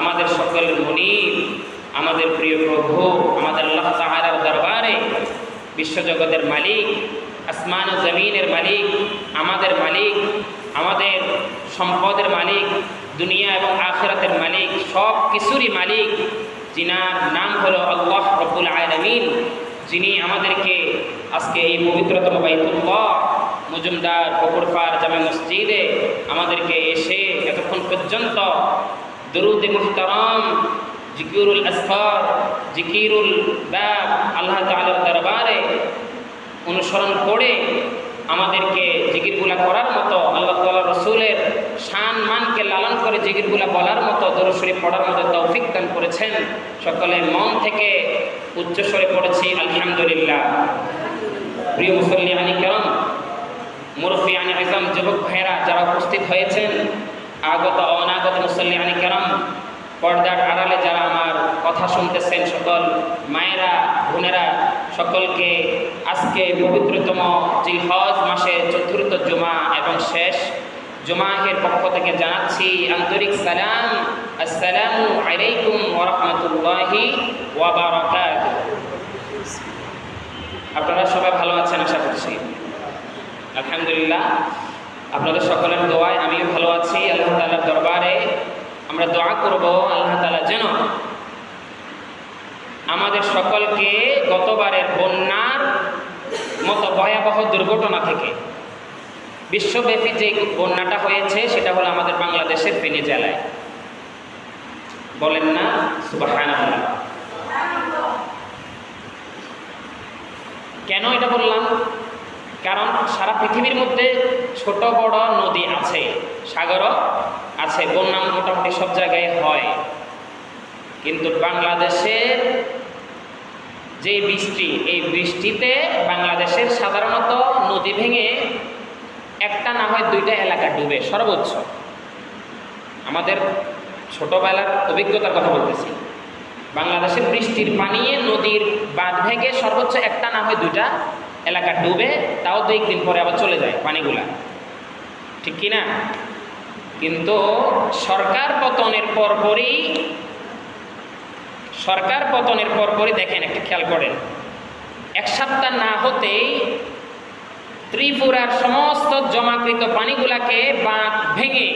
আমাদের সকলের মনিব, আমাদের প্রিয় প্রভু, আমাদের আল্লাহ দরবারে, বিশ্বজগতের মালিক, আসমান ও জমিনের মালিক, আমাদের মালিক, আমাদের সম্পদের মালিক, দুনিয়া এবং আখেরাতের মালিক, সব কিছুরই মালিক, যিনার নাম হলো আল্লাহ রব্বুল আয়ালামিন যিনি আমাদেরকে আজকে এই পবিত্রতম বাইতুল্লাহ, মজুমদার ফকুরফার জামে মসজিদে আমাদেরকে এসে এতক্ষণ পর্যন্ত দরুদ মুহতারাম, জিকিরুল আসফার, জিকিরুল বাব, আল্লাহ তাআলার দরবারে অনুসরণ করে আমাদেরকে জিকিরগুলা করার মতো, আল্লাহ তাআলা রসুলের শান মানকে লালন করে জিকিরগুলা বলার মতো দরশরী পড়ার মতো তৌফিক দান করেছেন। সকলে মন থেকে উচ্চস্বরে পড়েছি, আলহামদুলিল্লাহ। প্রিয় মুসল্লি আনি কেরম আনি আজম, যুবক ভাইয়েরা যারা উপস্থিত হয়েছেন আগত অনাগত মুসল্লি আনি কেরম, পর্দার আড়ালে যারা আমার কথা শুনতেছেন সকল মায়েরা, বোনেরা, সকলকে আজকে পবিত্রতম জিল হজ মাসে চতুর্থ জুমা এবং শেষ জুমাহের পক্ষ থেকে জানাচ্ছি আন্তরিক সালাম। আসসালামু আলাইকুম ওরহমতুল্লাহি ওয়াবারাকাত আপনারা সবাই ভালো আছেন আশা করছি। আলহামদুলিল্লাহ। আপনাদের সকলের দোয়ায় আমিও ভালো আছি, আল্লাহ তালার দরবারে। আমরা দোয়া করব আল্লাহ তালা যেন আমাদের সকলকে গতবারের বন্যার মতো ভয়াবহ দুর্ঘটনা থেকে বিশ্বব্যাপী যে বন্যাটা হয়েছে, সেটা হলো আমাদের বাংলাদেশের ফেনী জেলায়। বলেন না সুবাহান কেন এটা বললাম? কারণ সারা পৃথিবীর মধ্যে ছোট, বড় নদী আছে সাগরও আছে, বন্যা মোটামুটি সব জায়গায় হয়। কিন্তু বাংলাদেশের যে বৃষ্টি, এই বৃষ্টিতে বাংলাদেশের সাধারণত নদী ভেঙে একটা না হয় দুইটা এলাকা ডুবে, সর্বোচ্চ। আমাদের ছোটবেলার অভিজ্ঞতার কথা বলতেছি। বাংলাদেশের বৃষ্টির পানিয়ে নদীর বাঁধ ভেঙে সর্বোচ্চ একটা না হয় দুইটা এলাকা ডুবে, তাও দুই একদিন পরে আবার চলে যায় পানিগুলা। ঠিক কি না কিন্তু সরকার পতনের পরপরই সরকার পতনের পরপরই দেখেন একটা খেয়াল করেন। এক সপ্তাহ না হতেই ত্রিপুরার সমস্ত জমাকৃত পানিগুলাকে বাঁধ ভেঙে,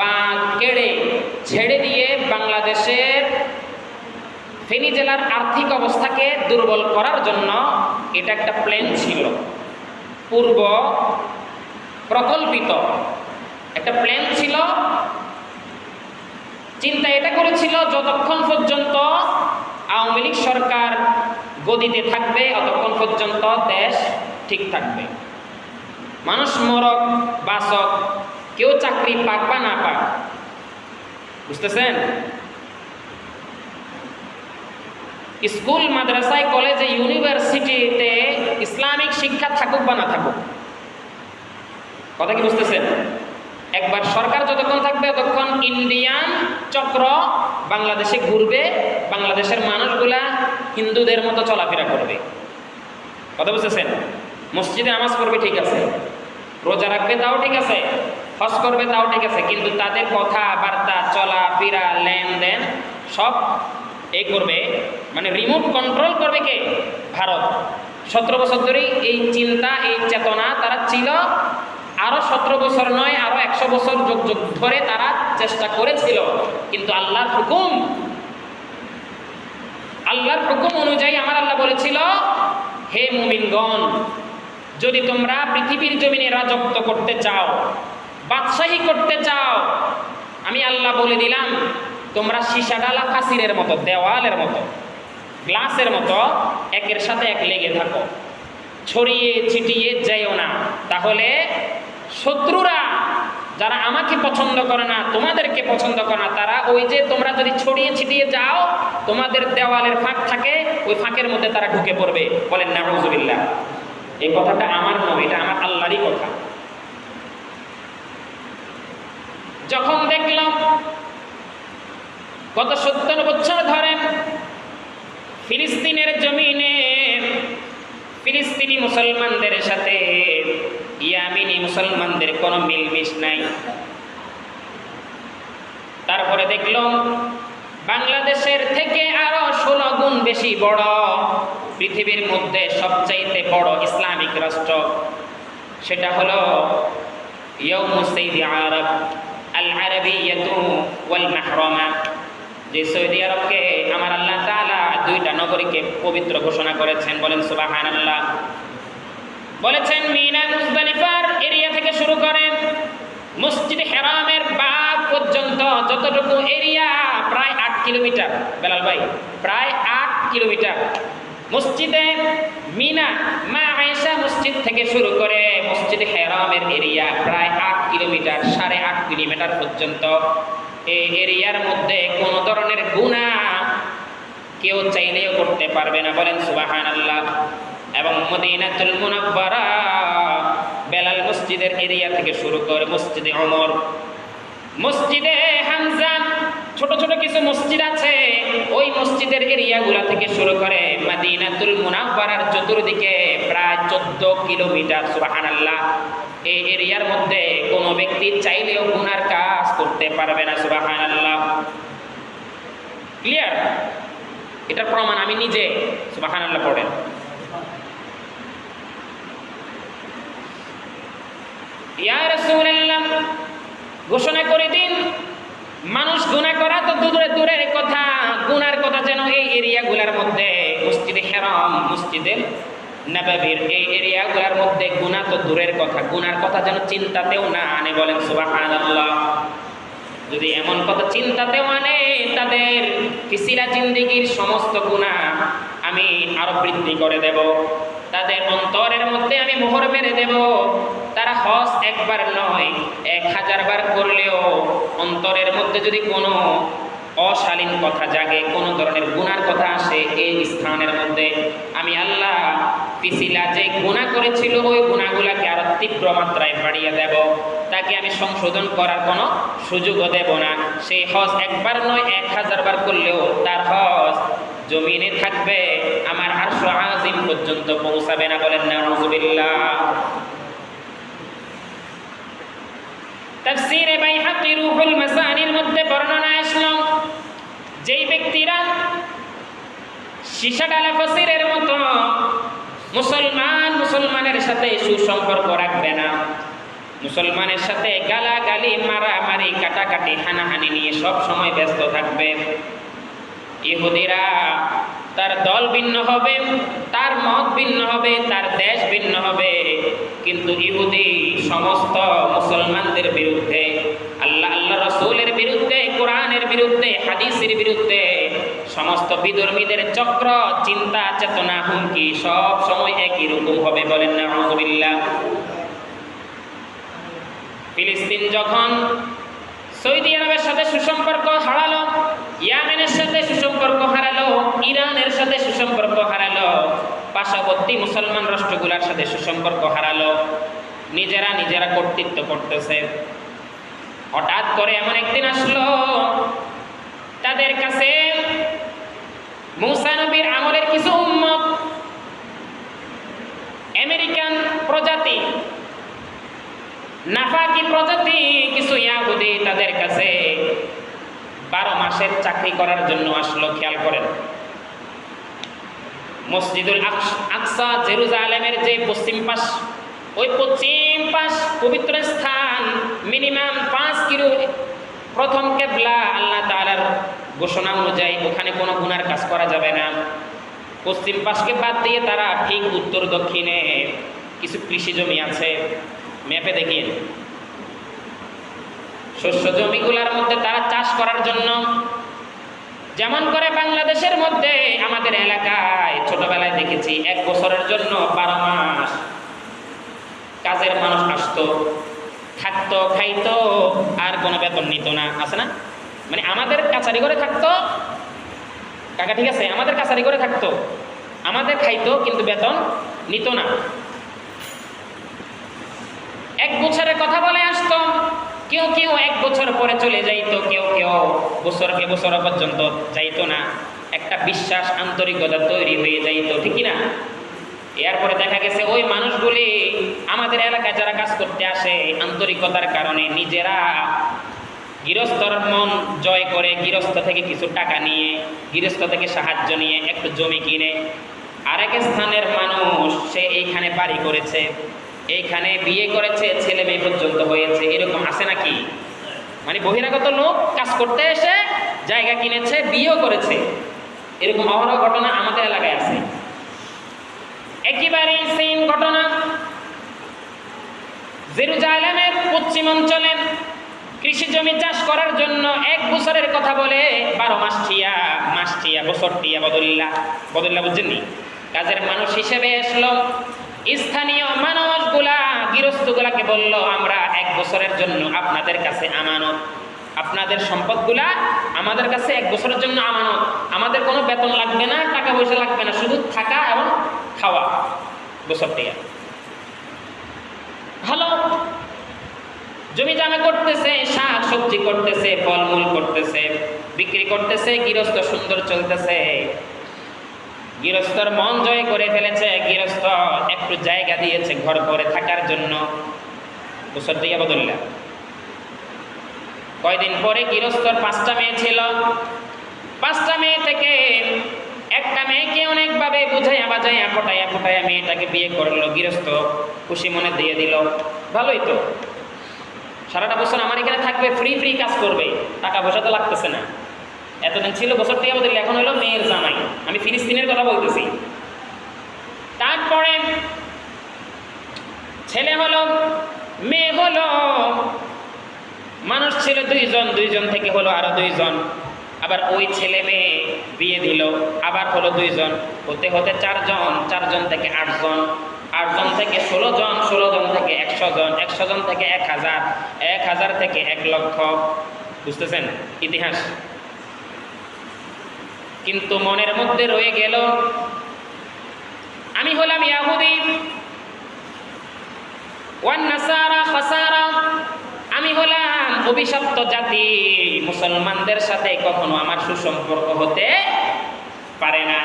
বাঁধ কেড়ে, ছেড়ে দিয়ে বাংলাদেশের ফেনী জেলার আর্থিক অবস্থাকে দুর্বল করার জন্য এটা একটা প্ল্যান ছিল। পূর্ব প্রকল্পিত একটা প্ল্যান ছিল। চিন্তা এটা করেছিল যতক্ষণ পর্যন্ত আওয়ামী লীগ সরকার গদিতে থাকবে, অতক্ষণ পর্যন্ত দেশ ঠিক থাকবে। মানুষ মরক বাসক কেউ চাকরি পাক বা না পাক। বুঝতেছেন? স্কুল, মাদ্রাসায়, কলেজে, ইউনিভার্সিটিতে ইসলামিক শিক্ষা থাকুক বা না থাকুক। কথা কি বুঝতেছেন? একবার সরকার যতক্ষণ থাকবে, ততক্ষণ ইন্ডিয়ান চক্র বাংলাদেশে ঘুরবে, বাংলাদেশের মানুষগুলা হিন্দুদের মতো চলাফেরা করবে। কথা বুঝতেছেন? মসজিদে নামাজ পড়বে ঠিক আছে, রোজা রাখবে তাও ঠিক আছে, হজ করবে তাও ঠিক আছে, কিন্তু তাদের কথা, বার্তা চলা ফিরা লেনদেন সব এই করবে মানে রিমোট কন্ট্রোল করবে কে? ভারত। সতেরো বছর ধরেই এই চিন্তা, এই চেতনা তারা ছিল। আরও সতেরো বছর নয় আরও একশো বছর যোগ যোগ ধরে তারা চেষ্টা করেছিল। কিন্তু আল্লাহর হুকুম আল্লাহর হুকুম অনুযায়ী আমার আল্লাহ বলেছিল, হে মুমিনগণ, যদি তোমরা পৃথিবীর জমিনে রাজত্ব করতে চাও, বাদশাহী করতে চাও, আমি আল্লাহ বলে দিলাম তোমরা সীসা ডালা ফাসিরের মতো, দেওয়ালের মতো, গ্লাসের মতো একের সাথে এক লেগে থাকো। ছড়িয়ে ছিটিয়ে যাইও না। তাহলে শত্রুরা যারা আমাকে পছন্দ করে না, তোমাদেরকে পছন্দ করে না, তারা ওই যে তোমরা যদি ছড়িয়ে ছিটিয়ে যাও, তোমাদের দেওয়ালের ফাঁক থাকে, ওই ফাঁকের মধ্যে তারা ঢুকে পড়বে। বলেন না রজুবিল্লা এই কথাটা আমার নয়, এটা আমার আল্লাহরই কথা। যখন দেখলাম গত সত্তর বছর ধরে ফিলিস্তিনের জমিনে ফিলিস্তিনি মুসলমানদের সাথে ইয়ামিনী মুসলমানদের কোনো মিলমিশ নাই। তারপরে দেখলাম, বাংলাদেশের থেকে আরও ষোলো গুণ বেশি বড় পৃথিবীর মধ্যে সবচাইতে বড় ইসলামিক রাষ্ট্র সেটা হলো ইয়ৌমুসঈদ আরব, আল আরবিয়াতু ওয়াল মাহরমা। যে সৌদি আরবকে আমার আল্লাহ তাআলা দুইটা নগরীকে পবিত্র ঘোষণা করেছেন, বলেন সুবাহান আল্লাহ বলেছেন মিনা মুজদালিফার এরিয়া থেকে শুরু করেন মসজিদ হেরামের বাগ পর্যন্ত যতটুকু এরিয়া, প্রায় আট কিলোমিটার। বেলাল ভাই, প্রায় আট কিলোমিটার। মসজিদে মিনা, মা আয়েশা মসজিদ থেকে শুরু করে মসজিদ হেরামের এরিয়া প্রায় আট কিলোমিটার, সাড়ে আট কিলোমিটার পর্যন্ত। এই এরিয়ার মধ্যে কোনো ধরনের গুণা কেউ চাইলেও করতে পারবে না। বলেন সুবাহান আল্লাহ এবং মদিনাতুল মুনাব্বারা বেলাল মসজিদের এরিয়া থেকে শুরু করে মসজিদে অমর মসজিদে হামজা ছোট ছোট কিছু মসজিদ আছে। মসজিদের এরিয়াগুলা থেকে শুরু করে মাদিনাতুল মুনাব্বারার চতুর্দিকে প্রায় চোদ্দ কিলোমিটার সুবাহান আল্লাহ এই এরিয়ার মধ্যে কোনো ব্যক্তি চাইলেও গুনার কাজ করতে পারবে না সুবাহান আল্লাহ ক্লিয়ার এটার প্রমাণ আমি নিজে সুবাহান আল্লাহ পড়েন ইয়া রাসূলুল্লাহ, ঘোষণা করে দিন মানুষ গুনাহ করা তো দূরে দূরের কথা, গুনার কথা যেন এই এরিয়াগুলোর মধ্যে, মসজিদে হেরাম, মসজিদে নবাবির, এই এরিয়াগুলোর মধ্যে গুণা তো দূরের কথা, গুনার কথা যেন চিন্তাতেও না আনে বলেন সুবহানাল্লাহ। যদি এমন কথা চিন্তাতেও আনে, তাদের কিসিরা জিন্দিগির সমস্ত গুণা আমি আরও বৃদ্ধি করে দেব। তাদের অন্তরের মধ্যে আমি মোহর মেরে দেব। তারা হজ একবার নয়, এক হাজার বার করলেও অন্তরের মধ্যে যদি কোনো অশালীন কথা জাগে, কোনো ধরনের গুনার কথা আসে এই স্থানের মধ্যে আমি আল্লাহ পিসিলা যে গুণা করেছিল, ওই গুণাগুলাকে আরও তীব্র মাত্রায় বাড়িয়ে দেব। তাকে আমি সংশোধন করার কোনো সুযোগও দেব না। সেই হজ একবার নয়, এক হাজার বার করলেও তার হজ জমিনে থাকবে, আমার আরশো আজিম পর্যন্ত পৌঁছাবে না বলেন না তাফসীরে বাইহাকি রুহুল মাসানির মধ্যে বর্ণনা আসলো, যেই ব্যক্তিরা ডালা ফসিরের মতো মুসলমান মুসলমানের সাথে সুসম্পর্ক রাখবে না। মুসলমানের সাথে গালাগালি, মারামারি, কাটাকাটি, হানাহানি নিয়ে সব সময় ব্যস্ত থাকবে। ইহুদিরা তার দল ভিন্ন হবে, তার মত ভিন্ন হবে, তার দেশ ভিন্ন হবে। কিন্তু ইহুদি সমস্ত মুসলমানদের বিরুদ্ধে, আল্লাহ আল্লাহ রসুলের বিরুদ্ধে, কোরআনের বিরুদ্ধে, হাদিসের বিরুদ্ধে সমস্ত বিধর্মীদের চক্র, চিন্তা, চেতনা, হুমকি সব সময় একই রকম হবে বলেন না ফিলিস্তিন যখন সৌদি আরবের সাথে সুসম্পর্ক হারালো ইয়ামেনের সাথে সুসম্পর্ক হারালো, ইরানের সাথে সুসম্পর্ক হারালো, পার্শ্ববর্তী মুসলমান রাষ্ট্রগুলোর সাথে সুসম্পর্ক হারালো। নিজেরা নিজেরা কর্তৃত্ব করতেছে। হঠাৎ করে এমন একদিন আসলো, তাদের কাছে মুসা নবীর আমলের কিছু উম্মত, আমেরিকান প্রজাতি, নাফাকি প্রজাতি, কিছু ইয়াহুদি তাদের কাছে বারো মাসের চাকরি করার জন্য আসলো, খেয়াল করেন। মসজিদুল আকস- জেরুজালেমের যে পশ্চিম পাশ, ওই পশ্চিম পাশ পবিত্র স্থান, মিনিমাম পাঁচ কিলো প্রথম কেবলা, আল্লাহ তালার ঘোষণা অনুযায়ী ওখানে কোনো গুনার কাজ করা যাবে না। পশ্চিম পাশকে বাদ দিয়ে তারা ঠিক উত্তর দক্ষিণে কিছু কৃষি জমি আছে। ম্যাপে দেখিয়ে শস্য জমিগুলোর মধ্যে তারা চাষ করার জন্য। যেমন করে বাংলাদেশের মধ্যে, আমাদের এলাকায় ছোটবেলায় দেখেছি, এক বছরের জন্য বারো মাস কাজের মানুষ আসতো, থাকতো, খাইতো, আর কোনো বেতন নিত না, আছে না? মানে আমাদের কাছারি করে থাকতো। কাকা, ঠিক আছে? আমাদের কাছারি করে থাকতো। আমাদের খাইতো, কিন্তু বেতন নিত না। এক বছরের কথা বলে কেউ কেউ এক বছর পরে চলে যাইতো, কেউ কেউ বছরকে বছর পর্যন্ত যাইতো না। একটা বিশ্বাস আন্তরিকতা তৈরি হয়ে যাইতো, ঠিক না এরপরে দেখা গেছে ওই মানুষগুলি আমাদের এলাকায় যারা কাজ করতে আসে আন্তরিকতার কারণে নিজেরা গৃহস্থর মন জয় করে গৃহস্থ থেকে কিছু টাকা নিয়ে, গৃহস্থ থেকে সাহায্য নিয়ে একটু জমি কিনে। আরেক স্থানের মানুষ সে এইখানে বাড়ি করেছে। এইখানে বিয়ে করেছে, ছেলে মেয়ে পর্যন্ত হয়েছে। এরকম আছে নাকি? মানে বহিরাগত লোক কাজ করতে এসে জায়গা কিনেছে, বিয়েও করেছে। এরকম অহরহ ঘটনা আমাদের এলাকায় আছে। একেবারেই সেম ঘটনা। জেরুজালেমের পশ্চিম অঞ্চলে কৃষি জমি চাষ করার জন্য এক বছরের কথা বলে বারো মাস টিয়া মাস টিয়া বছর টিয়া বদল্লা। বদল্লা বুঝছেননি কাজের মানুষ হিসেবে আসলো। স্থানীয় মানুষগুলা গৃহস্থগুলাকে বলল, আমরা এক বছরের জন্য আপনাদের কাছে আমানত। আপনাদের সম্পদগুলা আমাদের কাছে এক বছরের জন্য আমানত। আমাদের কোনো বেতন লাগবে না, টাকা পয়সা লাগবে না, শুধু থাকা এবং খাওয়া বছর টিয়া ভালো। জমি জামা করতেছে, শাক সবজি করতেছে, ফলমূল করতেছে, বিক্রি করতেছে, গৃহস্থ সুন্দর চলতেছে। গৃহস্থর মন জয় করে ফেলেছে, গৃহস্থ একটু জায়গা দিয়েছে ঘর করে থাকার জন্য। বছর দিয়া কয়দিন পরে গৃহস্থর পাঁচটা মেয়ে ছিল। পাঁচটা মেয়ে থেকে একটা মেয়েকে অনেকভাবে বুঝাইয়া বাজাইয়া ফটাইয়া ফটাইয়া মেয়েটাকে বিয়ে করল। গৃহস্থ খুশি মনে দিয়ে দিল, ভালোই তো। সারাটা বছর আমার এখানে থাকবে, ফ্রি ফ্রি কাজ করবে। টাকা পয়সা তো লাগতেছে না। এতদিন ছিল বছর বছরটি আমাদের এখন হলো মেয়ের জামাই। আমি ফিলিস্তিনের কথা বলতেছি। তারপরে ছেলে হলো, মেয়ে হলো, মানুষ ছিল দুইজন দুইজন থেকে হলো আরও দুইজন। আবার ওই ছেলে মেয়ে বিয়ে দিল, আবার হলো দুইজন। হতে হতে চারজন চারজন থেকে আটজন। আটজন থেকে ষোলো জন ষোলো জন থেকে একশো জন একশো জন থেকে এক হাজার এক হাজার থেকে এক লক্ষ। বুঝতেছেন? ইতিহাস। কিন্তু মনের মধ্যে রয়ে গেল, আমি হলাম ইয়াহুদি আমি হলাম অভিশপ্ত জাতি, মুসলমানদের সাথে কখনো আমার সুসম্পর্ক হতে পারে না।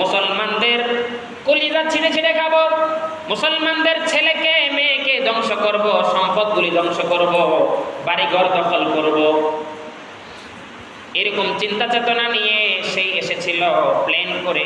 মুসলমানদের কলিজা ছিঁড়ে ছিঁড়ে খাব, মুসলমানদের ছেলেকে, মেয়েকে ধ্বংস করব, সম্পদগুলি ধ্বংস করব, বাড়িঘর দখল করব। এরকম চিন্তা চেতনা নিয়ে সেই এসেছিল প্লেন করে।